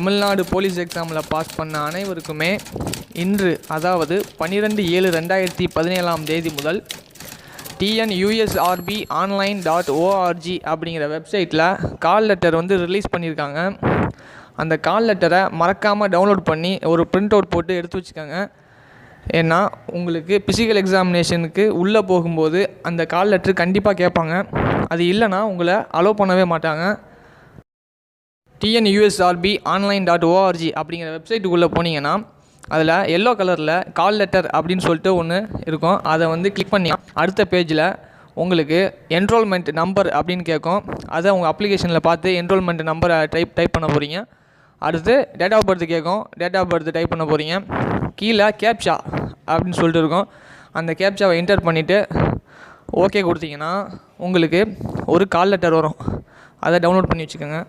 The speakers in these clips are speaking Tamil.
தமிழ்நாடு போலீஸ் எக்ஸாமில் பாஸ் பண்ண அனைவருக்குமே இன்று அதாவது பன்னிரெண்டு ஏழு ரெண்டாயிரத்தி பதினேழாம் தேதி முதல் டிஎன்யூஎஸ்ஆர்பி ஆன்லைன் டாட் ஓஆர்ஜி அப்படிங்கிற வெப்சைட்டில் கால் லெட்டர் வந்து ரிலீஸ் பண்ணியிருக்காங்க. அந்த கால் லெட்டரை மறக்காமல் டவுன்லோட் பண்ணி ஒரு பிரிண்ட் அவுட் போட்டு எடுத்து வச்சுக்கோங்க. ஏன்னா உங்களுக்கு பிசிக்கல் எக்ஸாமினேஷனுக்கு உள்ளே போகும்போது அந்த கால் லெட்ரு கண்டிப்பாக கேட்பாங்க. அது இல்லைன்னா உங்களை அலோவ் பண்ணவே மாட்டாங்க. டிஎன்யூஎஸ்ஆர்பி ஆன்லைன் டாட் ஓஆர்ஜி அப்படிங்கிற வெப்சைட்டுக்குள்ளே போனீங்கன்னா அதில் எல்லோ கலரில் கால் லெட்டர் அப்படின்னு சொல்லிட்டு ஒன்று இருக்கும். அதை வந்து கிளிக் பண்ணி அடுத்த பேஜில் உங்களுக்கு என்ரோல்மெண்ட் நம்பர் அப்படின்னு கேட்கும். அதை உங்கள் அப்ளிகேஷனில் பார்த்து என்ரோல்மெண்ட் நம்பரை டைப் டைப் பண்ண போகிறீங்க அடுத்து டேட் ஆஃப் பர்த் கேட்கும். டேட் ஆஃப் பர்த் டைப் பண்ண போகிறீங்க கீழே கேப்ஷா அப்படின்னு சொல்லிட்டு இருக்கும். அந்த கேப்ஷாவை என்டர் பண்ணிவிட்டு ஓகே கொடுத்தீங்கன்னா உங்களுக்கு ஒரு கால் லெட்டர் வரும். அதை டவுன்லோட் பண்ணி வச்சுக்கோங்க.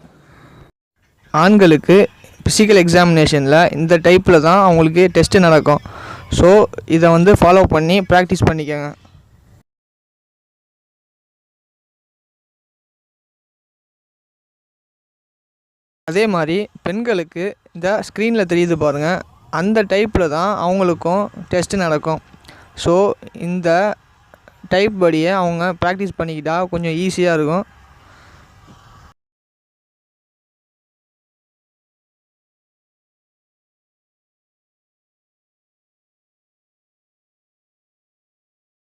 ஆண்களுக்கு ஃபிசிக்கல் எக்ஸாமினேஷனில் இந்த டைப்பில் தான் அவங்களுக்கு டெஸ்ட்டு நடக்கும். ஸோ இதை வந்து ஃபாலோ பண்ணி ப்ராக்டிஸ் பண்ணிக்கோங்க. அதே மாதிரி பெண்களுக்கு இந்த ஸ்க்ரீனில் தெரியுது பாருங்கள் அந்த டைப்பில் தான் அவங்களுக்கும் டெஸ்ட்டு நடக்கும். ஸோ இந்த டைப் படியை அவங்க ப்ராக்டிஸ் பண்ணிக்கிட்டால் கொஞ்சம் ஈஸியாக இருக்கும்.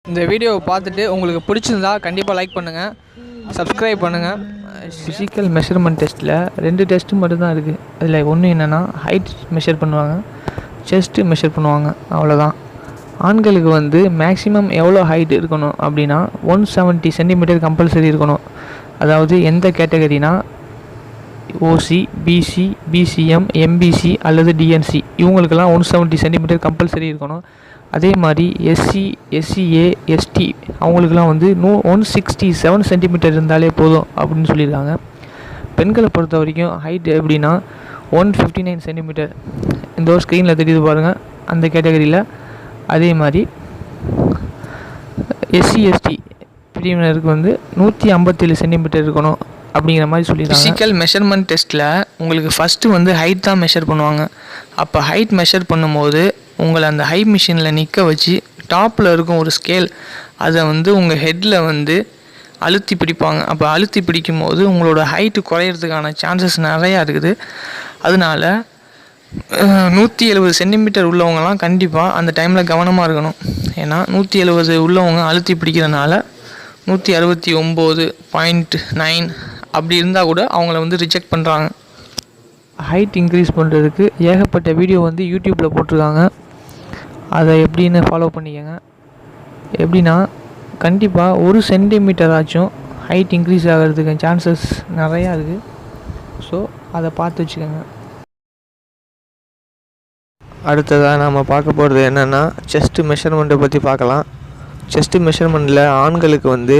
இந்த வீடியோவை பார்த்துட்டு உங்களுக்கு பிடிச்சிருந்தா கண்டிப்பாக லைக் பண்ணுங்கள் சப்ஸ்கிரைப் பண்ணுங்கள் ஃபிசிக்கல் மெஷர்மெண்ட் டெஸ்ட்டில் ரெண்டு டெஸ்ட்டு மட்டும்தான் இருக்குது அதில் ஒன்று என்னென்னா ஹைட் மெஷர் பண்ணுவாங்க. செஸ்ட்டு மெஷர் பண்ணுவாங்க. அவ்வளோதான் ஆண்களுக்கு வந்து மேக்ஸிமம் எவ்வளோ ஹைட் இருக்கணும் அப்படின்னா ஒன் செவன்ட்டி சென்டிமீட்டர் கம்பல்சரி இருக்கணும். அதாவது எந்த கேட்டகரினா ஓசி பிசி பிசிஎம் எம்பிசி அல்லது டிஎன்சி இவங்களுக்கெல்லாம் ஒன் செவன்ட்டி சென்டிமீட்டர் கம்பல்சரி இருக்கணும். அதே மாதிரி எஸ்சி எஸ்சிஏ எஸ்டி அவங்களுக்குலாம் வந்து நூ ஒன் சிக்ஸ்டி செவன் சென்டிமீட்டர் இருந்தாலே போதும் அப்படின்னு சொல்லியிருக்காங்க. பெண்களை பொறுத்த வரைக்கும் ஹைட் எப்படின்னா ஒன் ஃபிஃப்டி நைன் சென்டிமீட்டர் இந்த ஒரு ஸ்க்ரீனில் தெரியுது பாருங்கள் அந்த கேட்டகரியில் அதே மாதிரி எஸ்சி எஸ்டி பிரிவினருக்கு வந்து நூற்றி ஐம்பத்தேழு சென்டிமீட்டர் இருக்கணும். அப்படிங்கிற மாதிரி சொல்லியிருக்காங்க ஃபிசிக்கல் மெஷர்மெண்ட் டெஸ்ட்டில் உங்களுக்கு ஃபஸ்ட்டு வந்து ஹைட் தான் மெஷர் பண்ணுவாங்க. அப்போ ஹைட் மெஷர் பண்ணும்போது உங்களை அந்த ஹை மிஷினில் நிற்க வச்சு டாப்பில் இருக்கும் ஒரு ஸ்கேல் அதை வந்து உங்கள் ஹெட்டில் வந்து அழுத்தி பிடிப்பாங்க. அப்போ அழுத்தி பிடிக்கும் போது உங்களோட ஹைட்டு குறையிறதுக்கான சான்சஸ் நிறையா இருக்குது. அதனால நூற்றி எழுபது சென்டிமீட்டர் உள்ளவங்கலாம் கண்டிப்பாக அந்த டைமில் கவனமாக இருக்கணும். ஏன்னா நூற்றி எழுபது உள்ளவங்க அழுத்தி பிடிக்கிறனால நூற்றி அறுபத்தி ஒம்பது பாயிண்ட் நைன் அப்படி இருந்தால் கூட அவங்கள வந்து ரிஜெக்ட் பண்ணுறாங்க ஹைட் இன்க்ரீஸ் பண்ணுறதுக்கு ஏகப்பட்ட வீடியோ வந்து யூடியூப்பில் போட்டிருக்காங்க. அதை எப்படின்னு ஃபாலோ பண்ணிக்கோங்க. எப்படின்னா கண்டிப்பாக ஒரு சென்டிமீட்டர் ஆச்சும் ஹைட் இன்க்ரீஸ் ஆகிறதுக்கு சான்சஸ் நிறையா இருக்குது ஸோ அதை பார்த்து வச்சுக்கோங்க. அடுத்ததாக நம்ம பார்க்க போகிறது என்னென்னா செஸ்ட்டு மெஷர்மெண்ட்டை பற்றி பார்க்கலாம். செஸ்ட்டு மெஷர்மெண்ட்டில் ஆண்களுக்கு வந்து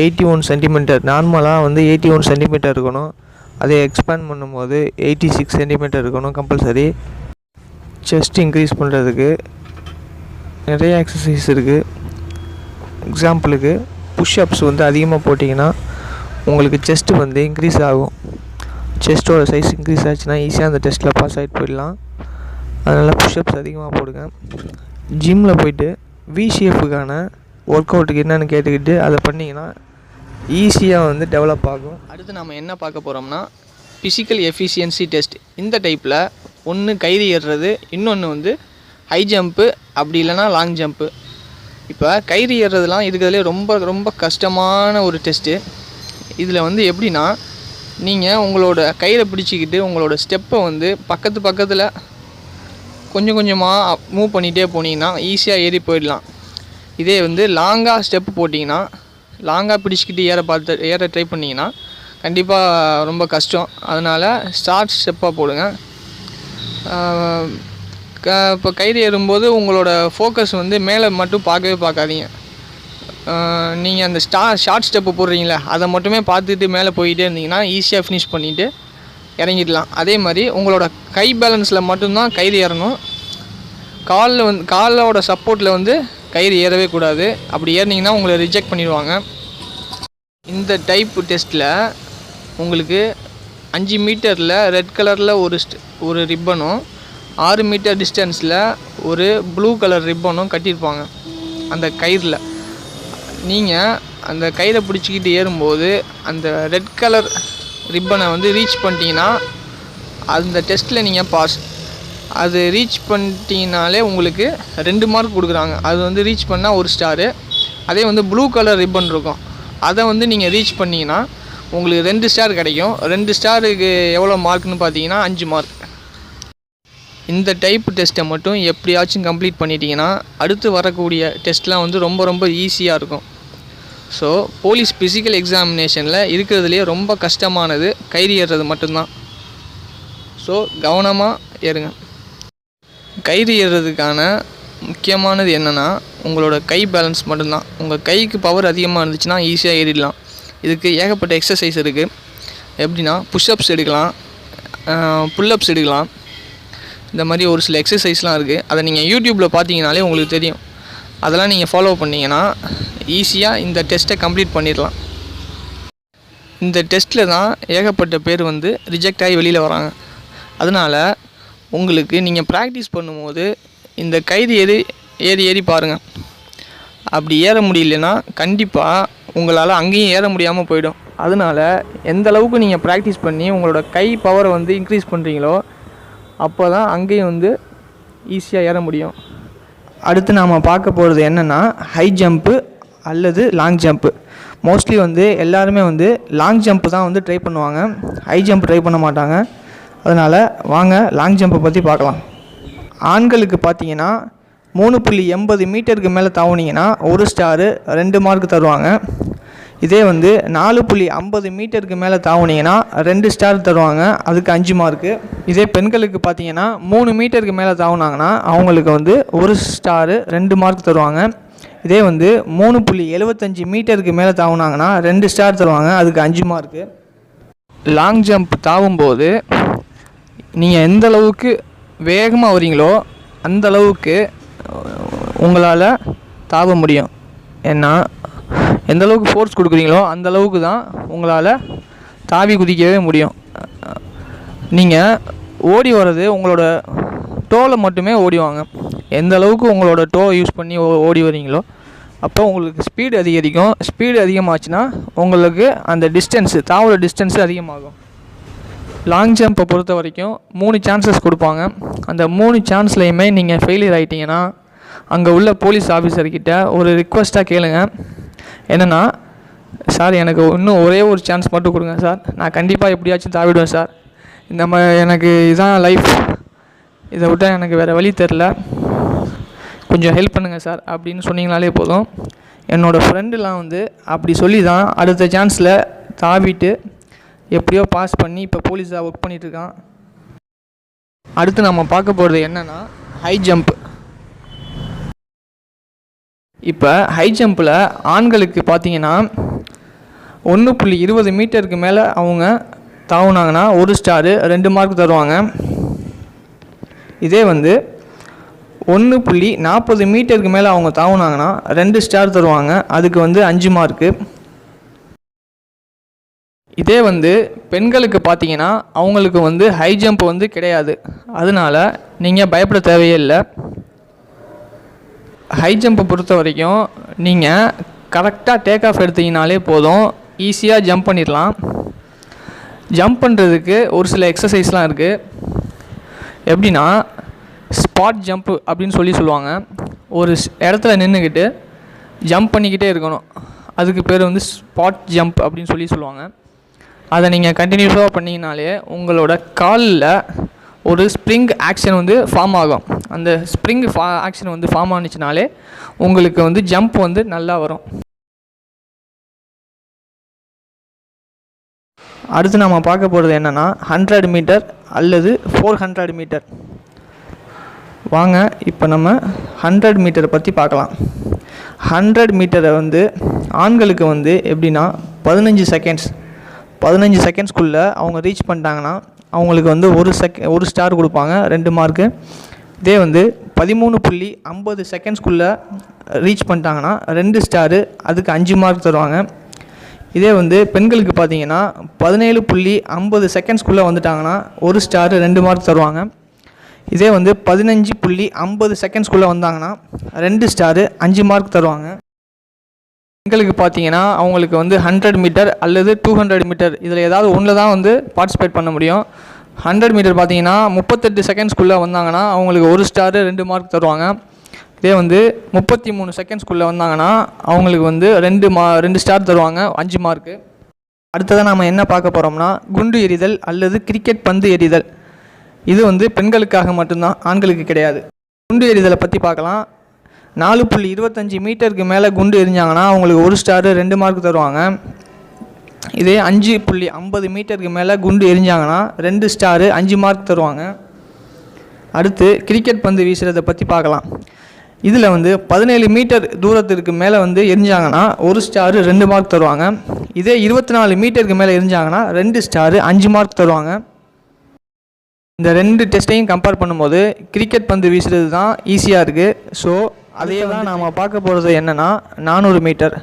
எயிட்டி ஒன் சென்டிமீட்டர் நார்மலாக வந்து எயிட்டி ஒன் சென்டிமீட்டர் இருக்கணும். அதை எக்ஸ்பேண்ட் பண்ணும்போது எயிட்டி சிக்ஸ் சென்டிமீட்டர் இருக்கணும் கம்பல்சரி செஸ்ட் இன்க்ரீஸ் பண்ணுறதுக்கு நிறைய எக்ஸசைஸ் இருக்குது எக்ஸாம்பிளுக்கு புஷ்அப்ஸ் வந்து அதிகமாக போட்டிங்கன்னா உங்களுக்கு செஸ்ட்டு வந்து இன்க்ரீஸ் ஆகும். செஸ்ட்டோட சைஸ் இன்க்ரீஸ் ஆச்சுன்னா ஈஸியாக அந்த டெஸ்ட்டில் பாஸ் ஆகிட்டு போயிடலாம். அதனால் புஷ்அப்ஸ் அதிகமாக போடுங்க. ஜிம்மில் போயிட்டு விசிஎஃப்க்கான ஒர்க் அவுட்டுக்கு என்னென்னு கேட்டுக்கிட்டு அதை பண்ணிங்கன்னா ஈஸியாக வந்து டெவலப் ஆகும். அடுத்து நம்ம என்ன பார்க்க போகிறோம்னா ஃபிசிக்கல் எஃபிஷியன்சி டெஸ்ட் இந்த டைப்பில் ஒன்று கயிறு ஏறுறது இன்னொன்று வந்து ஹை ஜம்ப்பு அப்படி இல்லைன்னா லாங் ஜம்ப்பு இப்போ கயிறு ஏறுறதுலாம் இருக்கிறதுலே ரொம்ப ரொம்ப கஷ்டமான ஒரு டெஸ்ட்டு இதில் வந்து எப்படின்னா நீங்கள் உங்களோட கயிறை பிடிச்சிக்கிட்டு உங்களோட ஸ்டெப்பை வந்து பக்கத்து பக்கத்தில் கொஞ்சம் கொஞ்சமாக மூவ் பண்ணிகிட்டே போனீங்கன்னா ஈஸியாக ஏறி போயிடலாம். இதே வந்து லாங்காக ஸ்டெப் போட்டிங்கன்னா லாங்காக பிடிச்சிக்கிட்டு ஏற பார்த்து ஏற ட்ரை பண்ணிங்கன்னா கண்டிப்பாக ரொம்ப கஷ்டம். அதனால் ஷார்ட் ஸ்டெப்பாக போடுங்க. க இப்போ கயிறு ஏறும்போது உங்களோட ஃபோக்கஸ் வந்து மேலே மட்டும் பார்க்கவே பார்க்காதீங்க. நீங்கள் அந்த ஸ்டா ஷார்ட் ஸ்டெப்பு போடுறீங்களே அதை மட்டுமே பார்த்துட்டு மேலே போயிட்டே இருந்தீங்கன்னா ஈஸியாக ஃபினிஷ் பண்ணிவிட்டு இறங்கிடலாம். அதே மாதிரி உங்களோட கை பேலன்ஸில் மட்டும்தான் கயிறு ஏறணும். காலில் வந்து காலோட சப்போர்ட்டில் வந்து கயிறு ஏறவே கூடாது. அப்படி ஏறினீங்கன்னா உங்களை ரிஜெக்ட் பண்ணிடுவாங்க. இந்த டைப் டெஸ்ட்டில் உங்களுக்கு அஞ்சு மீட்டரில் ரெட் கலரில் ஒரு ஒரு ரிப்பனும் ஆறு மீட்டர் டிஸ்டன்ஸில் ஒரு ப்ளூ கலர் ரிப்பனும் கட்டியிருப்பாங்க. அந்த கயிறில். நீங்கள் அந்த கயிறை பிடிச்சிக்கிட்டு ஏறும்போது அந்த ரெட் கலர் ரிப்பனை வந்து ரீச் பண்ணிட்டீங்கன்னா அந்த டெஸ்ட்டில் நீங்கள் பாஸ் அது ரீச் பண்ணிட்டீங்கனாலே உங்களுக்கு ரெண்டு மார்க் கொடுக்குறாங்க. அது வந்து ரீச் பண்ணால் ஒரு ஸ்டாரு அதே வந்து ப்ளூ கலர் ரிப்பன் இருக்கும். அதை வந்து நீங்கள் ரீச் பண்ணிங்கன்னா உங்களுக்கு ரெண்டு ஸ்டார் கிடைக்கும். ரெண்டு ஸ்டாருக்கு எவ்வளோ மார்க்னு பார்த்தீங்கன்னா அஞ்சு மார்க் இந்த டைப் டெஸ்ட்டை மட்டும் எப்படியாச்சும் கம்ப்ளீட் பண்ணிட்டீங்கன்னா அடுத்து வரக்கூடிய டெஸ்ட்லாம் வந்து ரொம்ப ரொம்ப ஈஸியாக இருக்கும். ஸோ போலீஸ் ஃபிசிக்கல் எக்ஸாமினேஷனில் இருக்கிறதுலையே ரொம்ப கஷ்டமானது. கயிறு ஏறுறது மட்டும்தான். ஸோ கவனமாக ஏறுங்க. கயிறு ஏறுறதுக்கான முக்கியமானது என்னென்னா உங்களோட கை பேலன்ஸ் மட்டும்தான். உங்கள் கைக்கு பவர் அதிகமாக இருந்துச்சுன்னா ஈஸியாக ஏறிடலாம். இதுக்கு ஏகப்பட்ட எக்ஸசைஸ் இருக்குது எப்படின்னா புஷ்அப்ஸ் எடுக்கலாம். புல்லப்ஸ் எடுக்கலாம். இந்த மாதிரி ஒரு சில எக்ஸசைஸ்லாம் இருக்குது அதை நீங்கள் யூடியூப்பில் பார்த்தீங்கனாலே உங்களுக்கு தெரியும். அதெல்லாம் நீங்கள் ஃபாலோ பண்ணிங்கன்னா ஈஸியாக இந்த டெஸ்ட்டை கம்ப்ளீட் பண்ணிடலாம். இந்த டெஸ்ட்டில் தான் ஏகப்பட்ட பேர் வந்து ரிஜெக்ட் ஆகி வெளியில் வராங்க. அதனால் உங்களுக்கு நீங்கள் ப்ராக்டிஸ் பண்ணும்போது இந்த கயிறு ஏறி ஏறி ஏறி பாருங்கள் அப்படி ஏற முடியலன்னா கண்டிப்பாக உங்களால் அங்கேயும் ஏற முடியாமல் போயிடும். அதனால் எந்த அளவுக்கு நீங்கள் ப்ராக்டிஸ் பண்ணி உங்களோட கை பவரை வந்து இன்க்ரீஸ் பண்ணுறீங்களோ அப்போ தான் அங்கேயும் வந்து ஈஸியாக ஏற முடியும். அடுத்து நாம் பார்க்க போகிறது என்னென்னா ஹை ஜம்ப்பு அல்லது லாங் ஜம்ப்பு மோஸ்ட்லி வந்து எல்லாருமே வந்து லாங் ஜம்ப் தான் வந்து ட்ரை பண்ணுவாங்க. ஹை ஜம்ப் ட்ரை பண்ண மாட்டாங்க. அதனால் வாங்க லாங் ஜம்பை பற்றி பார்க்கலாம். ஆண்களுக்கு பார்த்தீங்கன்னா மூணு புள்ளி எண்பது மீட்டருக்கு மேலே தாவுனீங்கன்னா ஒரு ஸ்டாரு ரெண்டு மார்க் தருவாங்க. இதே வந்து நாலு புள்ளி ஐம்பது மீட்டருக்கு மேலே தாவுனீங்கன்னா ரெண்டு ஸ்டார் தருவாங்க. அதுக்கு அஞ்சு மார்க்கு இதே பெண்களுக்கு பார்த்தீங்கன்னா மூணு மீட்டருக்கு மேலே தாவுனாங்கன்னா அவங்களுக்கு வந்து ஒரு ஸ்டாரு ரெண்டு மார்க் தருவாங்க. இதே வந்து மூணு புள்ளி எழுபத்தஞ்சி மீட்டருக்கு மேலே தாவுனாங்கன்னா ரெண்டு ஸ்டார் தருவாங்க. அதுக்கு அஞ்சு மார்க்கு லாங் ஜம்ப் தாவும்போது நீங்கள் எந்த அளவுக்கு வேகமாக வரீங்களோ அந்த அளவுக்கு உங்களால் தாவ முடியும். ஏன்னா எந்த அளவுக்கு ஃபோர்ஸ் கொடுக்குறீங்களோ அந்த அளவுக்கு தான் உங்களால் தாவி குதிக்கவே முடியும். நீங்கள் ஓடி வர்றது உங்களோட டோவில் மட்டுமே ஓடிவாங்க எந்த அளவுக்கு உங்களோட டோ யூஸ் பண்ணி ஓ- ஓடி வரீங்களோ அப்போ உங்களுக்கு ஸ்பீடு அதிகரிக்கும். ஸ்பீடு அதிகமாச்சுன்னா உங்களுக்கு அந்த டிஸ்டன்ஸு தாவோட டிஸ்டன்ஸு அதிகமாகும். லாங் ஜம்பை பொறுத்த வரைக்கும் மூணு சான்சஸ் கொடுப்பாங்க. அந்த மூணு சான்ஸ்லையுமே நீங்கள் ஃபெயிலியர் ஆகிட்டீங்கன்னா அங்கே உள்ள போலீஸ் ஆஃபீஸர்கிட்ட ஒரு ரிக்வஸ்ட்டாக கேளுங்க. என்னென்னா சார் எனக்கு இன்னும் ஒரே ஒரு சான்ஸ் மட்டும் கொடுங்க சார். நான் கண்டிப்பாக எப்படியாச்சும் தாவிடுவேன் சார். இந்த மாதிரி எனக்கு இதுதான் லைஃப் இதை விட்டால் எனக்கு வேறு வழி தெரில கொஞ்சம் ஹெல்ப் பண்ணுங்கள் சார் அப்படின்னு சொன்னீங்கனாலே போதும். என்னோடய ஃப்ரெண்டுலாம் வந்து அப்படி சொல்லி தான் அடுத்த சான்ஸில் தாவிட்டு எப்படியோ பாஸ் பண்ணி இப்போ போலீஸாக ஒர்க் பண்ணிகிட்ருக்கான் அடுத்து நம்ம பார்க்க போகிறது என்னென்னா ஹை ஜம்ப் இப்போ ஹை ஜம்பில் ஆண்களுக்கு பார்த்தீங்கன்னா ஒன்று புள்ளி இருபது மீட்டருக்கு மேலே அவங்க தாவுனாங்கன்னா ஒரு ஸ்டாரு ரெண்டு மார்க் தருவாங்க. இதே வந்து ஒன்று புள்ளி நாற்பது மீட்டருக்கு மேலே அவங்க தாவுனாங்கன்னா ரெண்டு ஸ்டார் தருவாங்க. அதுக்கு வந்து அஞ்சு மார்க்கு இதே வந்து பெண்களுக்கு பார்த்தீங்கன்னா அவங்களுக்கு வந்து ஹை ஜம்ப் வந்து கிடையாது. அதனால நீங்கள் பயப்பட தேவையே இல்லை. ஹை ஜம்ப்பை பொறுத்த வரைக்கும் நீங்கள் கரெக்டாக டேக் ஆஃப் எடுத்தீங்கனாலே போதும். ஈஸியாக ஜம்ப் பண்ணிடலாம். ஜம்ப் பண்ணுறதுக்கு ஒரு சில எக்ஸசைஸ்லாம் இருக்குது எப்படின்னா ஸ்பாட் ஜம்ப் அப்படின்னு சொல்லி சொல்லுவாங்க. ஒரு இடத்துல நின்றுக்கிட்டு ஜம்ப் பண்ணிக்கிட்டே இருக்கணும். அதுக்கு பேர் வந்து ஸ்பாட் ஜம்ப் அப்படின்னு சொல்லி சொல்லுவாங்க. அதை நீங்கள் கண்டினியூஸாக பண்ணிங்கனாலே உங்களோட காலில் ஒரு ஸ்ப்ரிங் ஆக்ஷன் வந்து ஃபார்ம் ஆகும். அந்த ஸ்ப்ரிங் ஃபா ஆக்ஷன் வந்து ஃபார்ம் ஆனிச்சுனாலே உங்களுக்கு வந்து ஜம்ப் வந்து நல்லா வரும். அடுத்து நம்ம பார்க்க போகிறது என்னென்னா ஹண்ட்ரட் மீட்டர் அல்லது ஃபோர் ஹண்ட்ரட் மீட்டர் வாங்க இப்போ நம்ம ஹண்ட்ரட் மீட்டரை பற்றி பார்க்கலாம். ஹண்ட்ரட் மீட்டரை வந்து ஆண்களுக்கு வந்து எப்படின்னா பதினஞ்சு செகண்ட்ஸ் பதினஞ்சு செகண்ட்ஸ்குள்ளே அவங்க ரீச் பண்ணிட்டாங்கன்னா அவங்களுக்கு வந்து ஒரு செக் ஒரு ஸ்டார் கொடுப்பாங்க ரெண்டு மார்க்கு இதே வந்து பதிமூணு புள்ளி ஐம்பது செகண்ட்ஸ்குள்ளே ரீச் பண்ணிட்டாங்கன்னா ரெண்டு ஸ்டாரு அதுக்கு அஞ்சு மார்க் தருவாங்க. இதே வந்து பெண்களுக்கு பார்த்தீங்கன்னா பதினேழு புள்ளி ஐம்பது செகண்ட்ஸ்குள்ளே வந்துட்டாங்கன்னா ஒரு ஸ்டாரு ரெண்டு மார்க் தருவாங்க. இதே வந்து பதினஞ்சு புள்ளி ஐம்பது செகண்ட்ஸ்குள்ளே வந்தாங்கன்னா ரெண்டு ஸ்டாரு அஞ்சு மார்க் தருவாங்க. பெண்களுக்கு பார்த்தீங்கன்னா அவங்களுக்கு வந்து ஹண்ட்ரட் மீட்டர் அல்லது டூ ஹண்ட்ரட் மீட்டர் இதில் ஏதாவது ஒன்றில் தான் வந்து பார்ட்டிசிபேட் பண்ண முடியும். ஹண்ட்ரட் மீட்டர் பார்த்தீங்கன்னா முப்பத்தெட்டு செகண்ட்ஸ்குள்ளே வந்தாங்கன்னா அவங்களுக்கு ஒரு ஸ்டாரு ரெண்டு மார்க் தருவாங்க. இதே வந்து முப்பத்தி மூணு செகண்ட்ஸ்குள்ளே வந்தாங்கன்னா அவங்களுக்கு வந்து ரெண்டு மா ரெண்டு ஸ்டார் தருவாங்க அஞ்சு மார்க்கு அடுத்ததாக நாம் என்ன பார்க்க போகிறோம்னா குண்டு எறிதல் அல்லது கிரிக்கெட் பந்து எறிதல். இது வந்து பெண்களுக்காக மட்டும்தான் ஆண்களுக்கு கிடையாது. குண்டு எறிதலை பற்றி பார்க்கலாம். நாலு புள்ளி இருபத்தஞ்சி மீட்டருக்கு மேலே குண்டு எரிஞ்சாங்கன்னா அவங்களுக்கு ஒரு ஸ்டாரு ரெண்டு மார்க் தருவாங்க. இதே அஞ்சு புள்ளி ஐம்பது மீட்டருக்கு மேலே குண்டு எரிஞ்சாங்கன்னா ரெண்டு ஸ்டாரு அஞ்சு மார்க் தருவாங்க. அடுத்து கிரிக்கெட் பந்து வீசுகிறத பற்றி பார்க்கலாம். இதில் வந்து பதினேழு மீட்டர் தூரத்திற்கு மேலே வந்து எரிஞ்சாங்கன்னா ஒரு ஸ்டாரு ரெண்டு மார்க் தருவாங்க. இதே இருபத்தி நாலு மீட்டருக்கு மேலே எரிஞ்சாங்கன்னா ரெண்டு ஸ்டாரு அஞ்சு மார்க் தருவாங்க. இந்த ரெண்டு டெஸ்ட்டையும் கம்பேர் பண்ணும்போது கிரிக்கெட் பந்து வீசுறது தான் ஈஸியாக இருக்குது ஸோ அதையே தான் நாம் பார்க்க போகிறது என்னென்னா நானூறு மீட்டர்.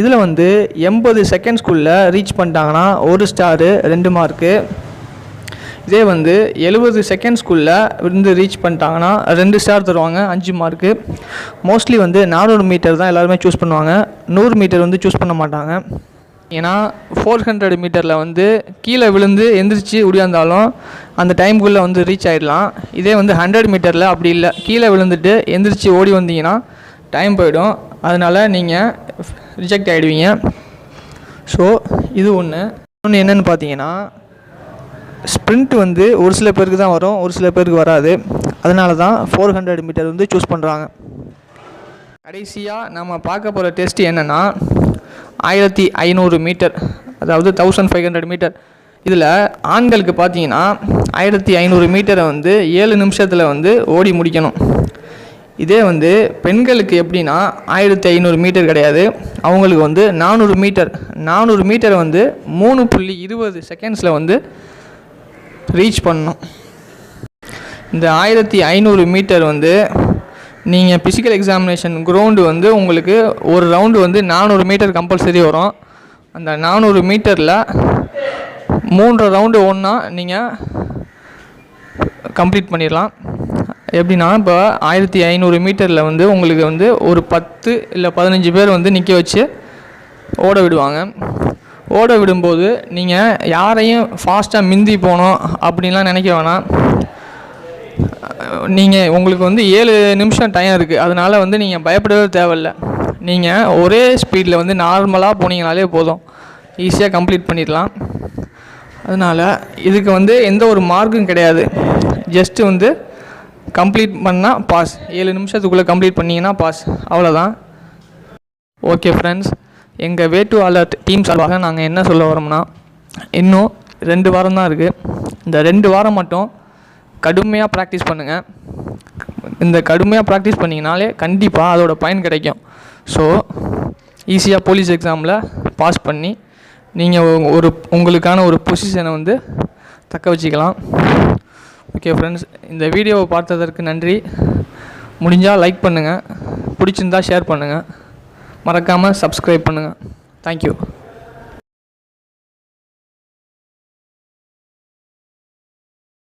இதில் வந்து எண்பது செகண்ட்ஸ்குள்ளே ரீச் பண்ணிட்டாங்கன்னா ஒரு ஸ்டாரு ரெண்டு மார்க்கு இதே வந்து எழுபது செகண்ட்ஸ்குள்ளே இருந்து ரீச் பண்ணிட்டாங்கன்னா ரெண்டு ஸ்டார் தருவாங்க அஞ்சு மார்க்கு மோஸ்ட்லி வந்து நானூறு மீட்டர் தான் எல்லாருமே சூஸ் பண்ணுவாங்க. நூறு மீட்டர் வந்து சூஸ் பண்ண மாட்டாங்க. ஏன்னா ஃபோர் ஹண்ட்ரட் மீட்டரில் வந்து கீழே விழுந்து எந்திரிச்சு ஒடியாந்தாலும் அந்த டைமுக்குள்ளே வந்து ரீச் ஆகிடலாம் இதே வந்து ஹண்ட்ரட் மீட்டரில் அப்படி இல்லை. கீழே விழுந்துட்டு எந்திரிச்சு ஓடி வந்தீங்கன்னா டைம் போயிடும். அதனால் நீங்கள் ரிஜெக்ட் ஆகிடுவீங்க ஸோ இது ஒன்று இன்னொன்று என்னென்னு பார்த்தீங்கன்னா ஸ்ப்ரிண்ட் வந்து ஒரு சில பேருக்கு தான் வரும் ஒரு சில பேருக்கு வராது. அதனால தான் ஃபோர் ஹண்ட்ரட் மீட்டர் வந்து சூஸ் பண்ணுறாங்க கடைசியாக நம்ம பார்க்க போகிற டெஸ்ட் என்னென்னா ஆயிரத்தி ஐநூறு மீட்டர் அதாவது தௌசண்ட் ஃபைவ் ஹண்ட்ரட் மீட்டர் இதில் ஆண்களுக்கு பார்த்தீங்கன்னா ஆயிரத்தி ஐநூறு மீட்டரை வந்து ஏழு நிமிஷத்தில் வந்து ஓடி முடிக்கணும். இதே வந்து பெண்களுக்கு எப்படின்னா ஆயிரத்தி ஐநூறு மீட்டர் கிடையாது. அவங்களுக்கு வந்து நானூறு மீட்டர். நானூறு மீட்டரை வந்து மூணு புள்ளி இருபது செகண்ட்ஸில் வந்து ரீச் பண்ணணும். இந்த ஆயிரத்தி ஐநூறு மீட்டர் வந்து நீங்கள் ஃபிசிக்கல் எக்ஸாமினேஷன் க்ரௌண்டு வந்து உங்களுக்கு ஒரு ரவுண்டு வந்து நானூறு மீட்டர் கம்பல்சரி வரும். அந்த நானூறு மீட்டரில் மூன்று ரவுண்டு ஒன்றா நீங்கள் கம்ப்ளீட் பண்ணிடலாம். எப்படின்னா இப்போ ஆயிரத்தி ஐநூறு மீட்டரில் வந்து உங்களுக்கு வந்து ஒரு பத்து இல்லை பதினஞ்சு பேர் வந்து நிற்க வச்சு ஓட விடுவாங்க. ஓட விடும்போது நீங்கள் யாரையும் ஃபாஸ்ட்டாக மிந்தி போகணும் அப்படின்லாம் நினைக்க வேணாம். நீங்கள் உங்களுக்கு வந்து ஏழு நிமிஷம் டைம் இருக்குது அதனால் வந்து நீங்கள் பயப்படவே தேவையில்ல. நீங்கள் ஒரே ஸ்பீடில் வந்து நார்மலாக போனீங்கனாலே போதும். ஈஸியாக கம்ப்ளீட் பண்ணிடலாம். அதனால் இதுக்கு வந்து எந்த ஒரு மார்க்கும் கிடையாது. ஜஸ்ட்டு வந்து கம்ப்ளீட் பண்ணால் பாஸ் ஏழு நிமிஷத்துக்குள்ளே கம்ப்ளீட் பண்ணிங்கன்னா பாஸ் அவ்வளோதான் ஓகே ஃப்ரெண்ட்ஸ் எங்கள் வே டு அலர்ட் டீம் சார்பாக நாங்கள் என்ன சொல்ல வரோம்னா இன்னும் ரெண்டு வாரம் தான் இருக்குது இந்த ரெண்டு வாரம் மட்டும் கடுமையாக ப்ராக்டிஸ் பண்ணுங்கள் இந்த கடுமையாக ப்ராக்டிஸ் பண்ணிங்கனாலே கண்டிப்பாக அதோட பயன் கிடைக்கும். ஸோ ஈஸியாக போலீஸ் எக்ஸாமில் பாஸ் பண்ணி நீங்கள் ஒரு உங்களுக்கான ஒரு பொசிஷனை வந்து தக்க வச்சுக்கலாம். ஓகே ஃப்ரெண்ட்ஸ் இந்த வீடியோவை பார்த்ததற்கு நன்றி. முடிஞ்சால் லைக் பண்ணுங்கள் பிடிச்சிருந்தா ஷேர் பண்ணுங்கள் மறக்காமல் சப்ஸ்கிரைப் பண்ணுங்கள் தேங்க்யூ